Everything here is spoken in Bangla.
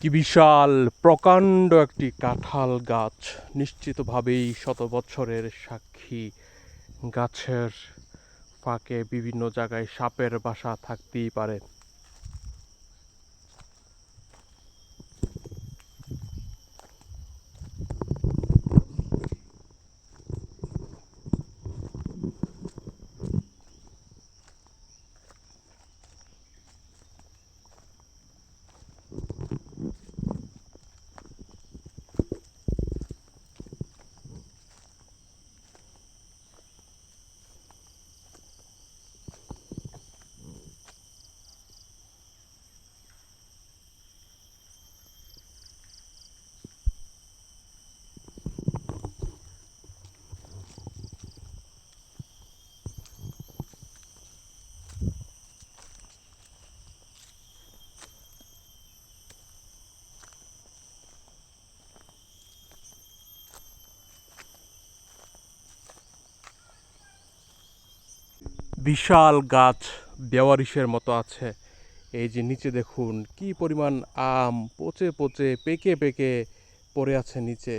কি বিশাল, প্রকাণ্ড একটি কাঁঠাল গাছ। নিশ্চিতভাবেই শত বছরের সাক্ষী। গাছের ফাঁকে বিভিন্ন জায়গায় সাপের বাসা থাকতেই পারে। বিশাল গাছ বেওয়ারিশের মতো আছে। এই যে নিচে দেখুন, কি পরিমাণ আম, পচে পচে, পেকে পেকে পড়ে আছে নিচে।